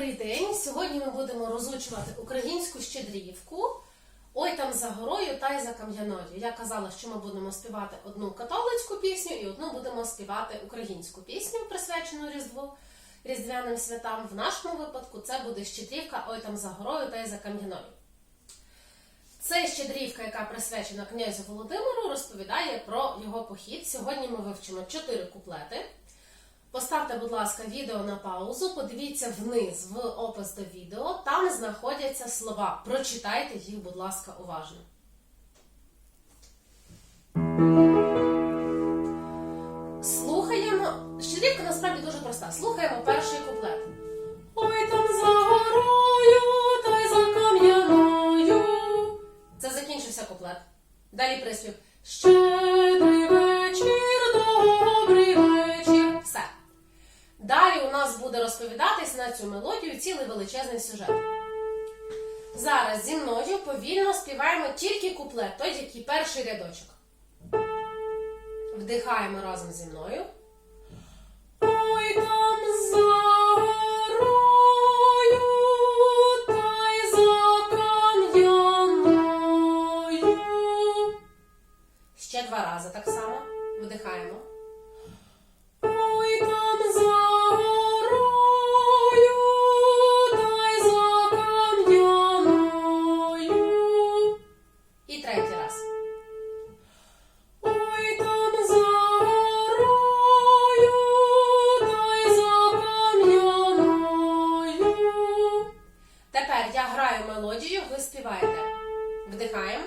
Добрий день! Сьогодні ми будемо розучувати українську щедрівку. Ой там за горою та й за кам'яною. Я казала, що ми будемо співати одну католицьку пісню і одну будемо співати українську пісню, присвячену Різдву Різдвяним святам. В нашому випадку це буде щедрівка Ой там за горою та й за кам'яною. Це щедрівка, яка присвячена князю Володимиру, розповідає про його похід. Сьогодні ми вивчимо чотири куплети. Поставте, будь ласка, відео на паузу, подивіться вниз в опис до відео. Там знаходяться слова. Прочитайте їх, будь ласка, уважно. Слухаємо. Щедрівка насправді дуже проста. Слухаємо перший куплет. Ой там за горою та й за кам'яною. Це закінчився куплет. Далі приспів. Щедрий буде розповідатись на цю мелодію цілий величезний сюжет. Зараз зі мною повільно співаємо тільки куплет, той, який перший рядочок. Вдихаємо разом зі мною. Ой там за горою, та й за кам'яною. Ще два рази так само. Вдихаємо. Співаєте. Вдихаємо.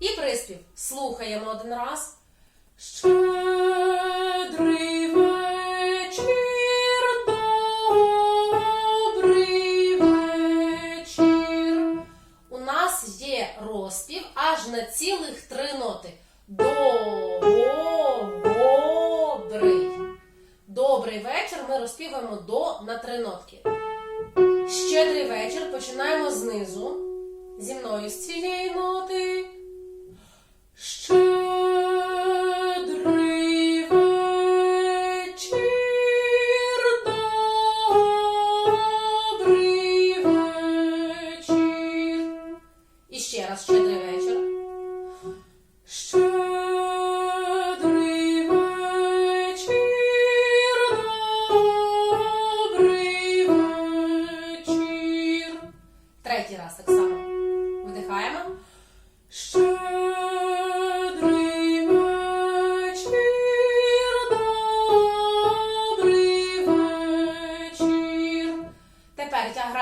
І приспів. Слухаємо один раз. Щедрий вечір. Розпів аж на цілих три ноти. Нотки. Щедрий вечір починаємо знизу. Зі мною з цієї ноти.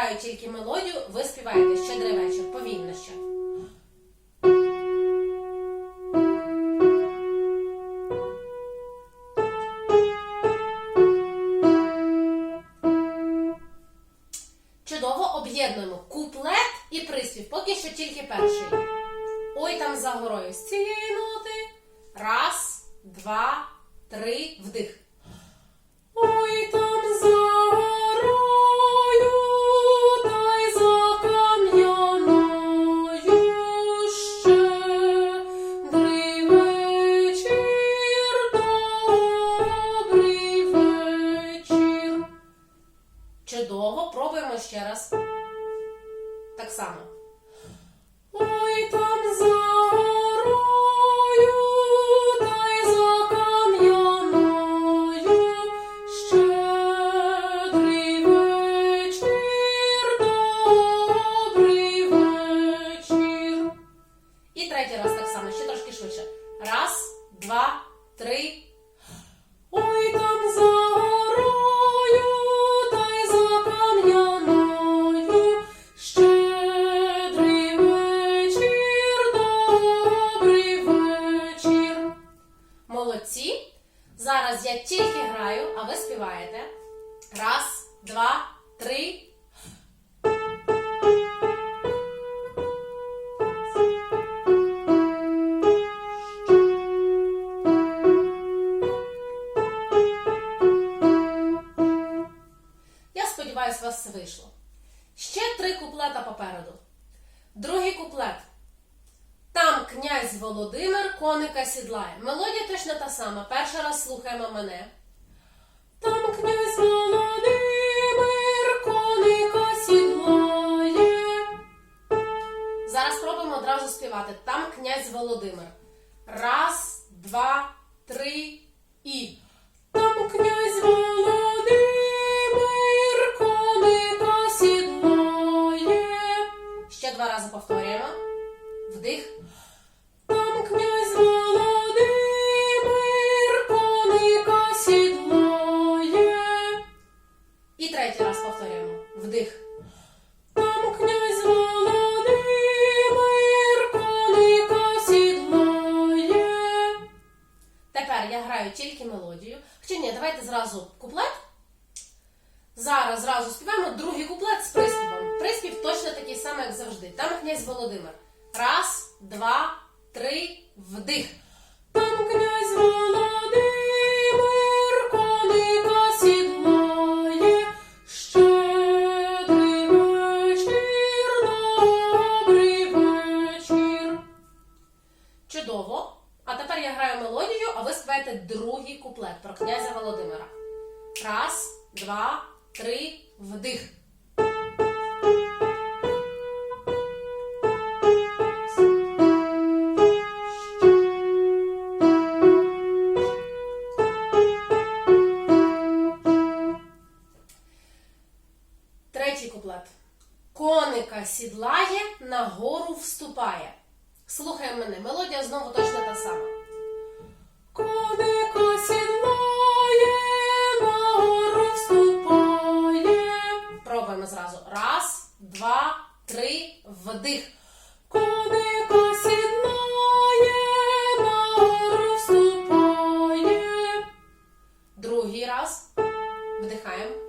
Граю тільки мелодію, ви співаєте щедрий вечір. Повільно ще. Чудово об'єднуємо куплет і приспів. Поки що тільки перший. Ой там за горою з цієї ноти. Раз, два, три, вдих. Вийшло. Ще три куплета попереду. Другий куплет. Там князь Володимир коника сідлає. Мелодія точно та сама. Перший раз слухаємо мене. Там князь Володимир коника сідлає. Зараз спробуємо одразу співати. Там князь Володимир. Раз, два, три і. Там князь Володимир Тепер я граю тільки мелодію. Хоча ні, давайте зразу куплет. Зараз зразу співаємо другий куплет з приспівом. Приспів точно такий самий, як завжди. Там князь Володимир. Раз, два, три, вдих. Там князь Володимир. Чудово. А тепер я граю мелодію, а ви співаєте другий куплет про князя Володимира. Раз, два, три, вдих. Третій куплет. Коника сідлає, на гору вступає. Слухай мене, мелодія знову точно та сама. Коника сідлає, на гору вступає. Пробуємо зразу. Раз, два, три, вдих. Коника сідлає, на гору вступає. Другий раз. Вдихаємо.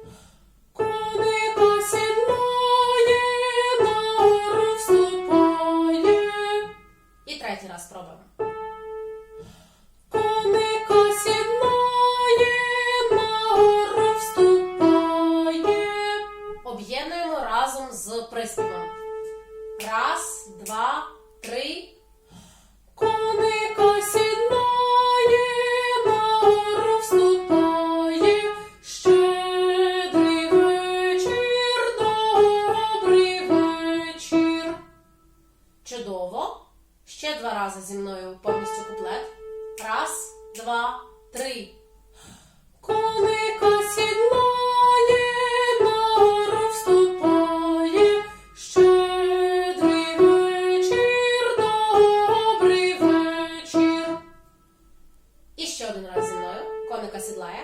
Один раз зі мною. Коника сідлає.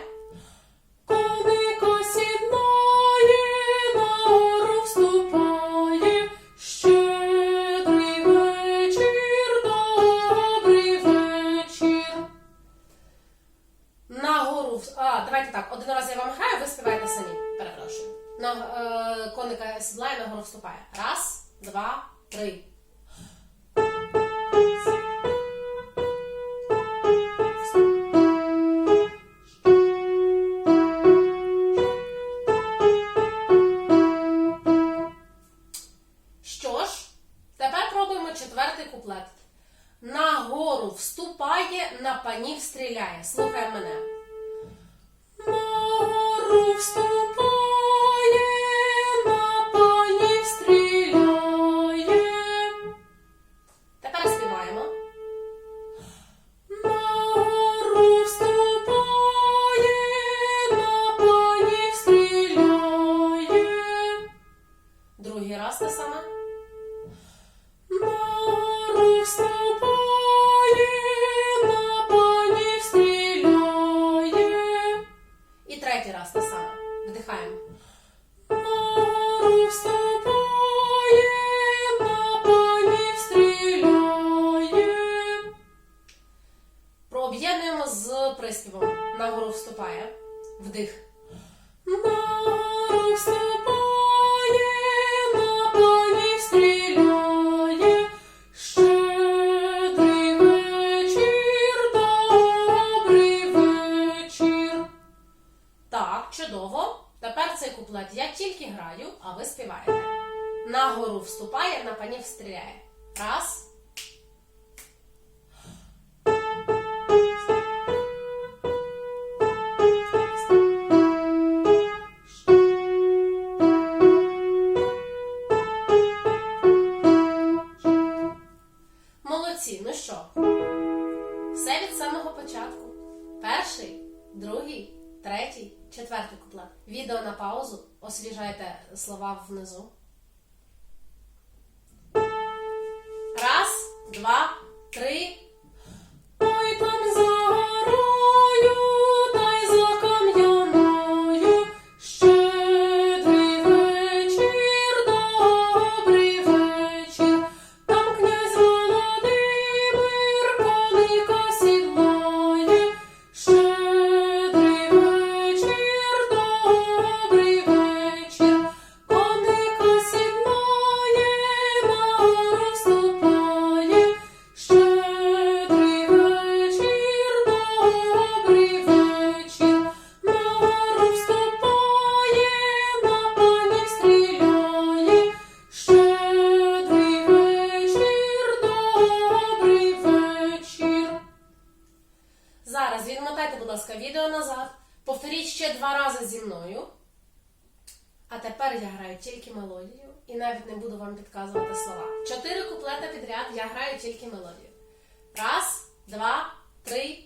чудово. Тепер цей куплет я тільки граю, а ви співаєте. Нагору вступає, на панів стріляє. Раз. Молодці, ну що? Все від самого початку. Перший, другий третій, четвертий куплет. Відео на паузу. Освіжайте слова внизу. Раз, два, три. відео назад. Повторіть ще два рази зі мною. А тепер я граю тільки мелодію і навіть не буду вам підказувати слова. Чотири куплета підряд я граю тільки мелодію. Раз, два, три.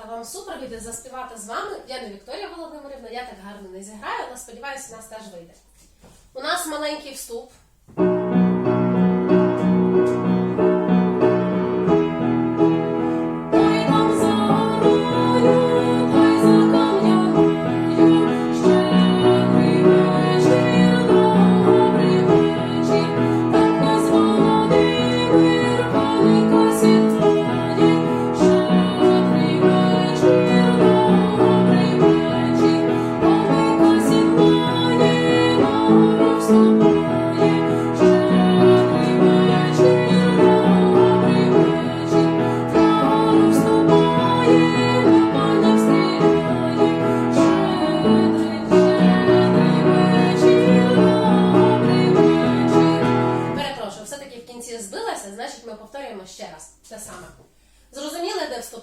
надати вам супер буде заспівати з вами. Я не Вікторія Володимирівна, я так гарно не зіграю, але сподіваюся, у нас теж вийде. У нас маленький вступ.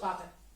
Vabbè.